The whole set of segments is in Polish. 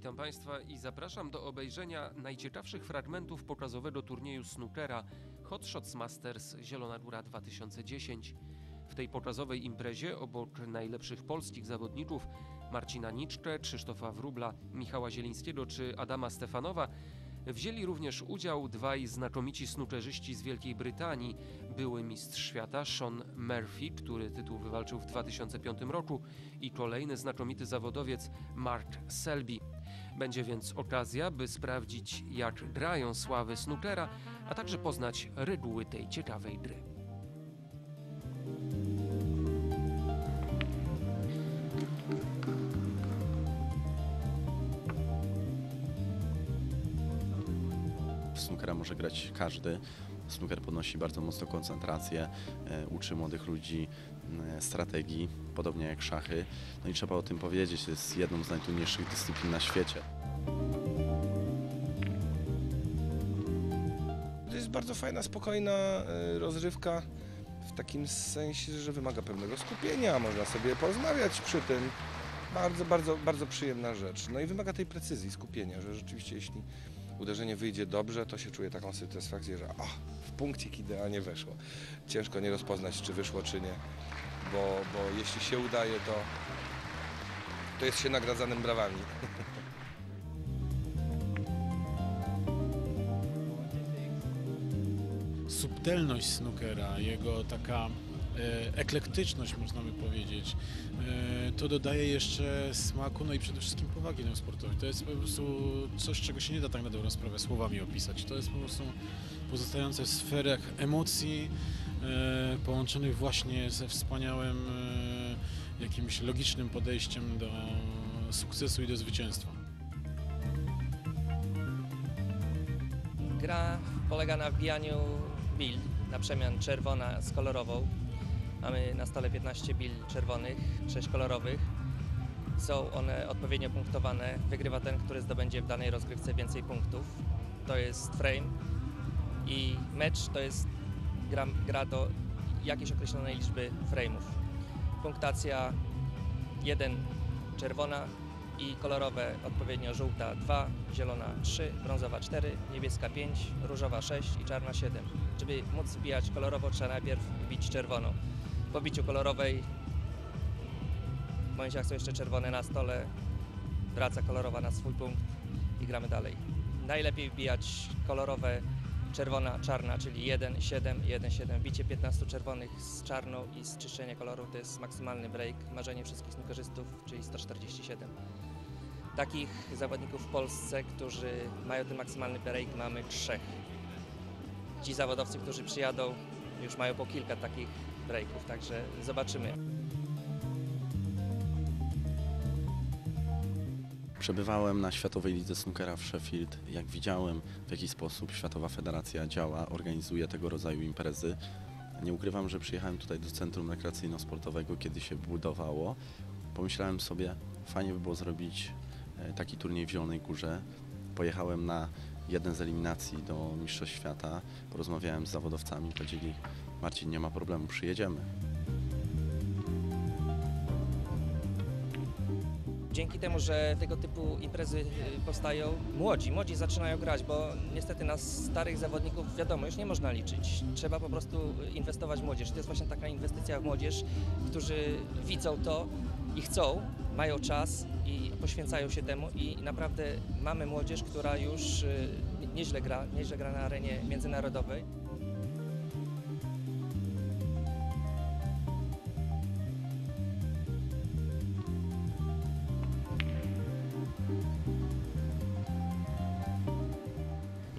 Witam Państwa i zapraszam do obejrzenia najciekawszych fragmentów pokazowego turnieju snookera Hot Shots Masters Zielona Góra 2010. W tej pokazowej imprezie obok najlepszych polskich zawodników Marcina Niczkę, Krzysztofa Wróbla, Michała Zielińskiego czy Adama Stefanowa wzięli również udział dwaj znakomici snookerzyści z Wielkiej Brytanii, były mistrz świata Sean Murphy, który tytuł wywalczył w 2005 roku i kolejny znakomity zawodowiec Mark Selby. Będzie więc okazja, by sprawdzić jak grają sławy snookera, a także poznać reguły tej ciekawej gry. W snookera może grać każdy. Snooker podnosi bardzo mocno koncentrację, e, uczy młodych ludzi e, strategii, podobnie jak szachy. No i trzeba o tym powiedzieć, jest jedną z najtrudniejszych dyscyplin na świecie. To jest bardzo fajna, spokojna e, rozrywka w takim sensie, że wymaga pewnego skupienia, można sobie porozmawiać przy tym. Bardzo, bardzo, bardzo przyjemna rzecz. No i wymaga tej precyzji, skupienia, że rzeczywiście jeśli uderzenie wyjdzie dobrze, to się czuje taką satysfakcję, że o, w punkcik idealnie weszło. Ciężko nie rozpoznać, czy wyszło, czy nie, bo, bo jeśli się udaje, to, to jest się nagradzanym brawami. subtelność snookera, jego taka eklektyczność, można by powiedzieć, e, to dodaje jeszcze smaku, no i przede wszystkim powagi temu sportowi. To jest po prostu coś, czego się nie da tak na dobrą sprawę słowami opisać. To jest po prostu pozostające w sferach emocji, e, połączonych właśnie ze wspaniałym e, jakimś logicznym podejściem do sukcesu i do zwycięstwa. Gra polega na wbijaniu bil na przemian czerwona z kolorową. Mamy na stole 15 bil czerwonych, 6 kolorowych. Są one odpowiednio punktowane. Wygrywa ten, który zdobędzie w danej rozgrywce więcej punktów. To jest frame i mecz to jest gra, gra do jakiejś określonej liczby frame'ów. Punktacja 1 czerwona i kolorowe odpowiednio żółta 2, zielona 3, brązowa 4, niebieska 5, różowa 6 i czarna 7. Żeby móc wbijać kolorowo trzeba najpierw wbić czerwoną. Po biciu kolorowej w jak są jeszcze czerwone na stole wraca kolorowa na swój punkt i gramy dalej. Najlepiej wbijać kolorowe czerwona, czarna, czyli 1, 7, 1, 7. Bicie 15 czerwonych z czarną i z koloru to jest maksymalny break, marzenie wszystkich snookerzystów, czyli 147. Takich zawodników w Polsce, którzy mają ten maksymalny break mamy trzech. Ci zawodowcy, którzy przyjadą już mają po kilka takich breaków, także zobaczymy. Przebywałem na Światowej Lidze Snookera w Sheffield. Jak widziałem, w jaki sposób Światowa Federacja działa, organizuje tego rodzaju imprezy, nie ukrywam, że przyjechałem tutaj do Centrum Rekreacyjno-Sportowego, kiedy się budowało. Pomyślałem sobie, fajnie by było zrobić e, taki turniej w Zielonej Górze. Pojechałem na jeden z eliminacji do Mistrzostw Świata, porozmawiałem z zawodowcami, powiedzieli, Marcin, nie ma problemu, przyjedziemy. Dzięki temu, że tego typu imprezy y, powstają, młodzi, młodzi zaczynają grać, bo niestety na starych zawodników wiadomo, już nie można liczyć. Trzeba po prostu inwestować w młodzież. To jest właśnie taka inwestycja w młodzież, którzy widzą to i chcą, mają czas i poświęcają się temu i naprawdę mamy młodzież, która już y, nieźle gra, nieźle gra na arenie międzynarodowej.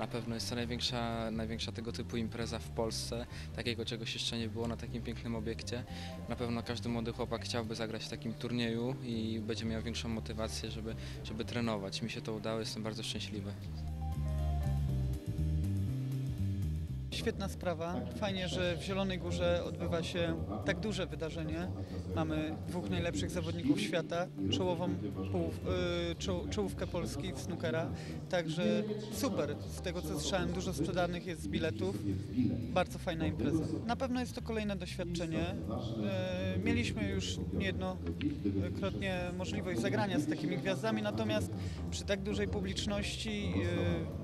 Na pewno jest to największa, największa tego typu impreza w Polsce. Takiego czegoś jeszcze nie było na takim pięknym obiekcie. Na pewno każdy młody chłopak chciałby zagrać w takim turnieju i będzie miał większą motywację, żeby, żeby trenować. Mi się to udało, jestem bardzo szczęśliwy. Świetna sprawa. Fajnie, że w Zielonej Górze odbywa się tak duże wydarzenie. Mamy dwóch najlepszych zawodników świata, czołową połów, y, czoł, czołówkę Polski w snookera. Także super. Z tego co słyszałem, dużo sprzedanych jest biletów. Bardzo fajna impreza. Na pewno jest to kolejne doświadczenie. E, Mieliśmy już niejednokrotnie możliwość zagrania z takimi gwiazdami, natomiast przy tak dużej publiczności,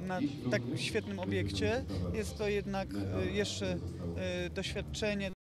e, na tak świetnym obiekcie jest to jednak e, jeszcze e, doświadczenie.